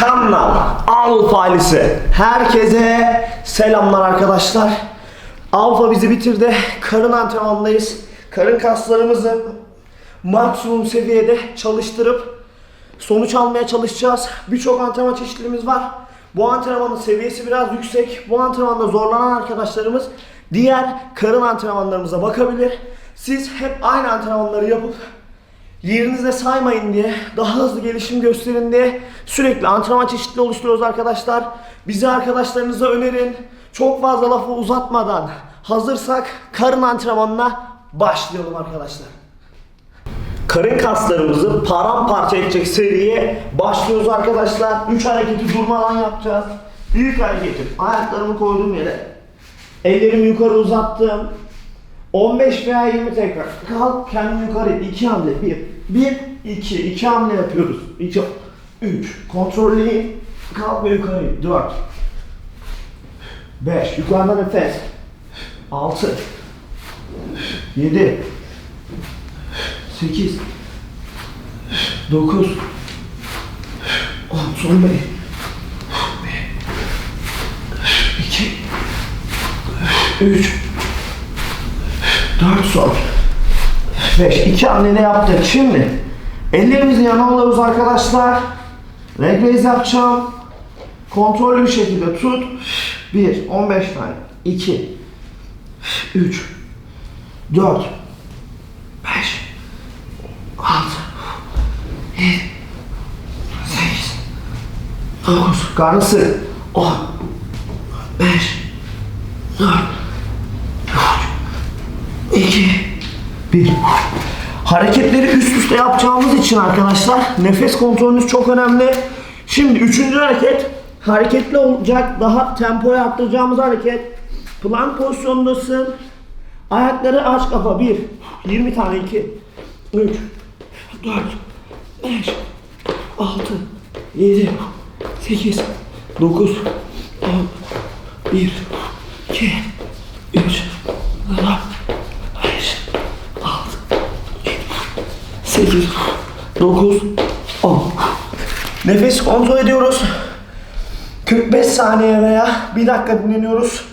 Kanal Alfa ailesi. Herkese selamlar arkadaşlar. Alfa bizi bitirdi. Karın antrenmanındayız. Karın kaslarımızı maksimum seviyede çalıştırıp sonuç almaya çalışacağız. Birçok antrenman çeşitliliğimiz var. Bu antrenmanın seviyesi biraz yüksek. Bu antrenmanda zorlanan arkadaşlarımız diğer karın antrenmanlarımıza bakabilir. Siz hep aynı antrenmanları yapıp Yerinizde saymayın diye, daha hızlı gelişim gösterin diye sürekli antrenman çeşitli oluşturuyoruz arkadaşlar. Bizi arkadaşlarınıza önerin. Çok fazla lafı uzatmadan hazırsak karın antrenmanına başlayalım arkadaşlar. Karın kaslarımızı paramparça edecek seriye başlıyoruz arkadaşlar. 3 hareketi durmadan yapacağız. Büyük hareketim. Ayaklarımı koyduğum yere. Ellerimi yukarı uzattım. 15 veya 20 tekrar. Kalk kendini yukarı it. 2 hamle. 1. 1, 2. 2 hamle yapıyoruz. 2, 3. Kontrollü. Kalk ve yukarı it. 4. 5. Yukarıda nefes. 6. 7. 8. 9. 10. Son 5. 2. 3. 4 son. 5. 2 hamle yaptık. Şimdi ellerimizi yana alıyoruz arkadaşlar. Leg yapacağım. Kontrollü bir şekilde tut. 1. 15 tane. 2. 3. 4. 5. 6. 7. 8. 9. Karnı sık. 10. 5. 4. 2 1 Hareketleri üst üste yapacağımız için arkadaşlar nefes kontrolünüz çok önemli. Şimdi üçüncü hareket hareketli olacak daha tempoyu arttıracağımız hareket. Plank pozisyondasın. Ayakları aç kafa. 1 20 tane. 2 3 4 5 6 7 8 9 10 1 2 3 4 5 6 7 8 9 10 Nefes kontrol ediyoruz. 45 saniye veya 1 dakika dinleniyoruz.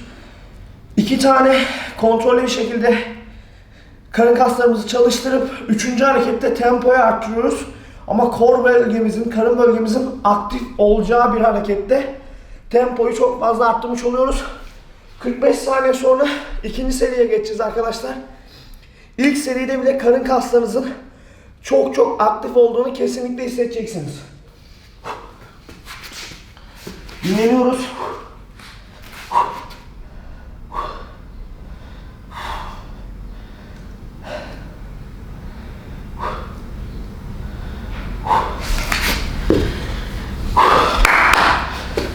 İki tane kontrollü bir şekilde karın kaslarımızı çalıştırıp üçüncü harekette tempoyu arttırıyoruz. Ama kor bölgemizin, karın bölgemizin aktif olacağı bir harekette tempoyu çok fazla arttırmış oluyoruz. 45 saniye sonra ikinci seriye geçeceğiz arkadaşlar. İlk seride bile karın kaslarınızın çok çok aktif olduğunu kesinlikle hissedeceksiniz. Dinleniyoruz.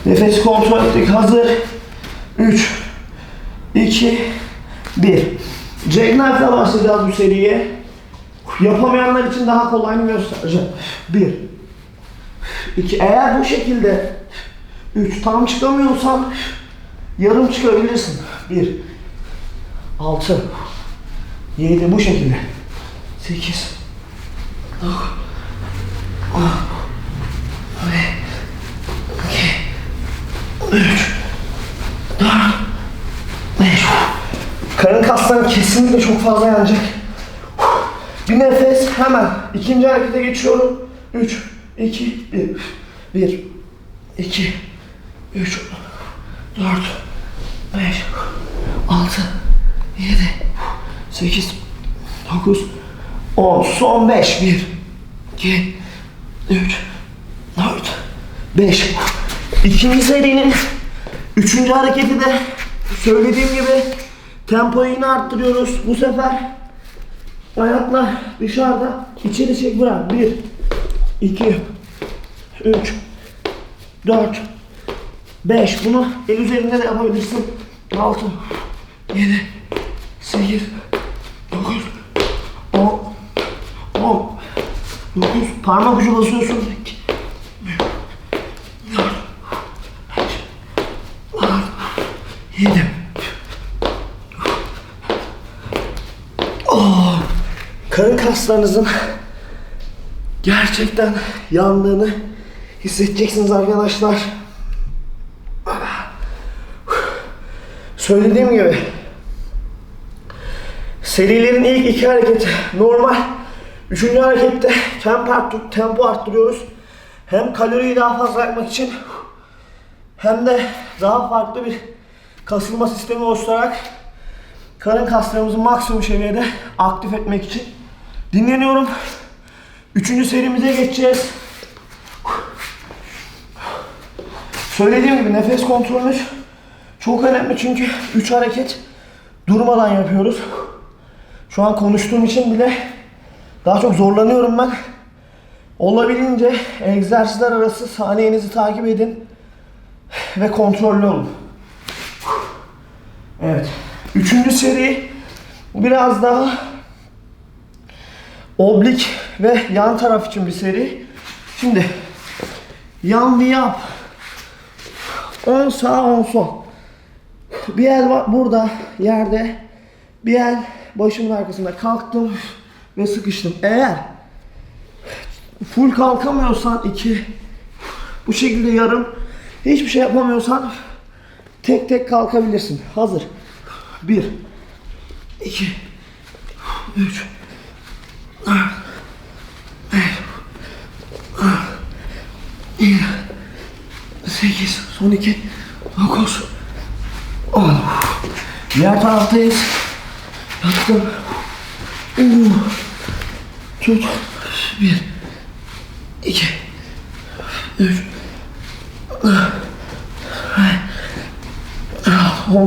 Nefes kontrol ettik. Hazır. 3 2 1 Jackknife'la başlayacağız bu seriye. Yapamayanlar için daha kolayını göstereceğim. 1 2 Eğer bu şekilde 3 tam çıkamıyorsan yarım çıkabilirsin. 1 6 7 bu şekilde 8 9 10 3 4 5 Karın kasları kesinlikle çok fazla yanacak. Nefes hemen. İkinci harekete geçiyorum. 3 2 1 1 2 3 4 5 6 7 8 9 10 son 5 1 2 3 4 5 İkinci serinin üçüncü hareketi de söylediğim gibi tempoyu yine arttırıyoruz. Bu sefer ayaklar dışarıda içeri çek bırak. 1 2 3 4 5 bunu el üzerinde de yapabilirsin. 6 7 8 9 10 10 9 parmak ucu basıyorsun. Karın kaslarınızın gerçekten yandığını hissedeceksiniz arkadaşlar. Söylediğim gibi serilerin ilk iki hareketi normal. Üçüncü harekette tempo, arttır- tempo arttırıyoruz. Hem kaloriyi daha fazla yakmak için hem de daha farklı bir kasılma sistemi oluşturarak karın kaslarımızı maksimum seviyede aktif etmek için dinleniyorum. Üçüncü serimize geçeceğiz. Söylediğim gibi nefes kontrolünüz çok önemli çünkü 3 hareket durmadan yapıyoruz. Şu an konuştuğum için bile daha çok zorlanıyorum ben. Olabildiğince egzersizler arası saniyenizi takip edin ve kontrollü olun. Evet. Üçüncü seri biraz daha Oblik ve yan taraf için bir seri. Şimdi yan bir yap. 10 sağ 10 sol. Bir el burada yerde. Bir el başımın arkasında kalktım ve sıkıştım. Eğer full kalkamıyorsan 2 bu şekilde yarım hiçbir şey yapamıyorsan tek tek kalkabilirsin. Hazır. 1 2 3 sekiz, son iki, dokuz, on. Diğer taraftayız. Yattım. Uh. Tut. Bir, iki, üç,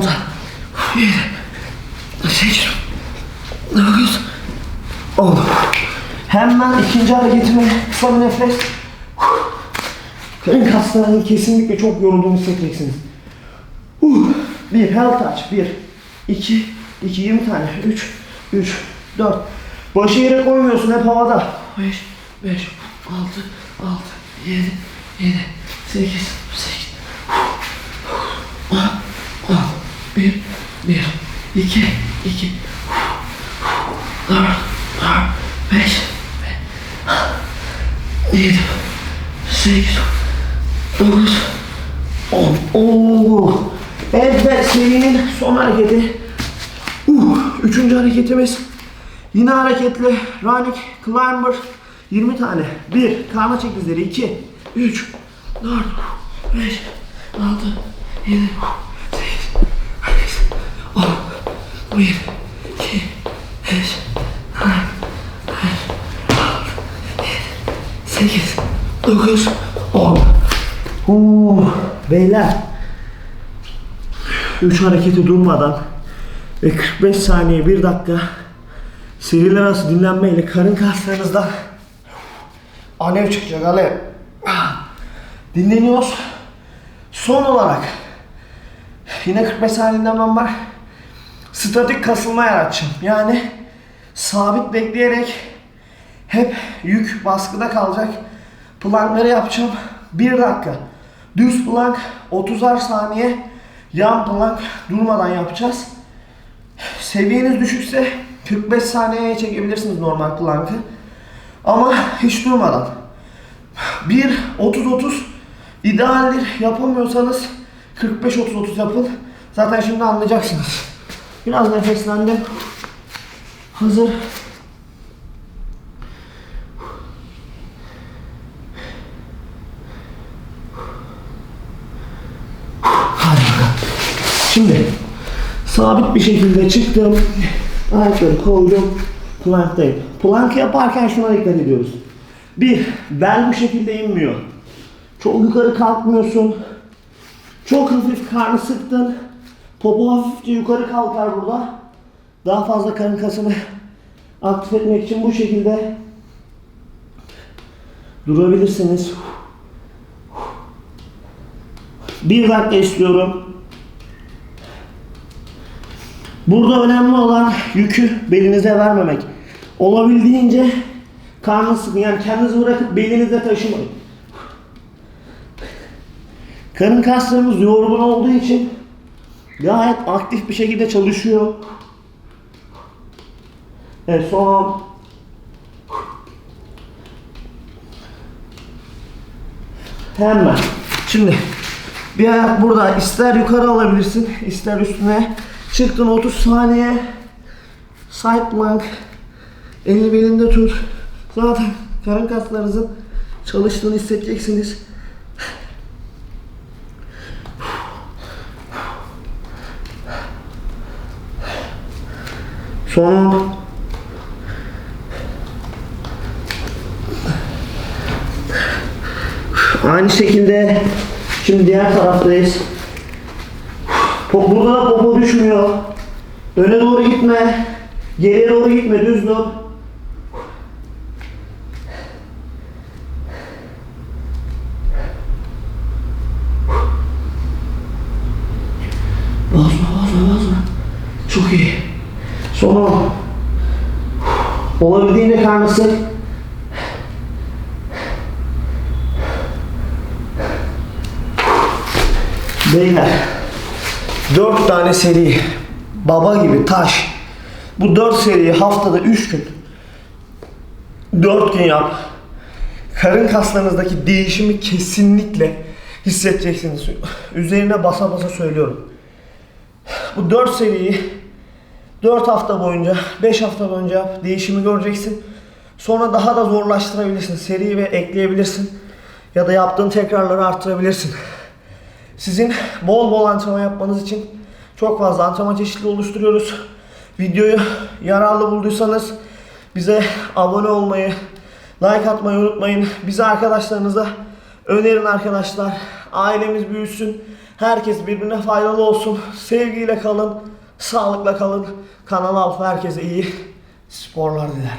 tane. Yedi, sekiz, dokuz, on. Hemen ikinci hareketime son nefes. Karın kaslarının kesinlikle çok yorulduğunu hissedeceksiniz. Uh, bir, hell touch. Bir, iki, iki, yirmi tane. Üç, üç, dört. Başı yere koymuyorsun hep havada. Beş, beş, altı, altı, yedi, yedi, sekiz, sekiz. On, on. Bir, bir, iki, iki. Dört, dört, beş, beş. Yedi, sekiz, dokuz, on. Oo. Evet serinin son hareketi. Uh, üçüncü hareketimiz. Yine hareketli running climber 20 tane. 1 karma çek dizleri 2 3 4 5 6 7 8 10 1 2 5 8 9 10 uh, Beyler 3 hareketi durmadan ve 45 saniye 1 dakika seriler arası dinlenmeyle karın kaslarınızda alev çıkacak alev. Dinleniyoruz. Son olarak yine 45 saniye dinlenmem var. Statik kasılma yaratacağım. Yani sabit bekleyerek hep yük baskıda kalacak. Plankları yapacağım. 1 dakika. Düz plank 30'ar saniye. Yan plank durmadan yapacağız. Seviyeniz düşükse 45 saniyeye çekebilirsiniz normal plankı. Ama hiç durmadan. 1 30 30 idealdir. Yapamıyorsanız 45 30 30 yapın. Zaten şimdi anlayacaksınız. Biraz nefeslendim. Hazır. Şimdi sabit bir şekilde çıktım. Ayakları koydum. Planktayım. Plank yaparken şuna dikkat ediyoruz. Bir, bel bu şekilde inmiyor. Çok yukarı kalkmıyorsun. Çok hafif karnı sıktın. Popo hafifçe yukarı kalkar burada. Daha fazla karın kasını aktif etmek için bu şekilde durabilirsiniz. Bir dakika istiyorum. Burada önemli olan yükü belinize vermemek. Olabildiğince karnı sıkın. Yani kendinizi bırakıp belinizde taşımayın. Karın kaslarımız yorgun olduğu için gayet aktif bir şekilde çalışıyor. Evet son. Hemen. Şimdi bir ayak burada ister yukarı alabilirsin ister üstüne. Çıktın 30 saniye. Side plank. Elini belinde tut. Zaten karın kaslarınızın çalıştığını hissedeceksiniz. Son Aynı şekilde şimdi diğer taraftayız. Po- Burada düşmüyor. Öne doğru gitme. Geriye doğru gitme. Düz dur. Basma basma basma. Çok iyi. Son on. Olabildiğince karnı sık. Beyler. Dört tane seri. Baba gibi taş. Bu dört seriyi haftada üç gün. Dört gün yap. Karın kaslarınızdaki değişimi kesinlikle hissedeceksiniz. Üzerine basa basa söylüyorum. Bu dört seriyi 4 hafta boyunca, 5 hafta boyunca yap, değişimi göreceksin. Sonra daha da zorlaştırabilirsin. Seri ve ekleyebilirsin. Ya da yaptığın tekrarları arttırabilirsin. Sizin bol bol antrenman yapmanız için çok fazla antrenman çeşitli oluşturuyoruz. Videoyu yararlı bulduysanız bize abone olmayı, like atmayı unutmayın. Bize arkadaşlarınıza önerin arkadaşlar. Ailemiz büyüsün. Herkes birbirine faydalı olsun. Sevgiyle kalın. Sağlıkla kalın. Kanal Alfa herkese iyi sporlar diler.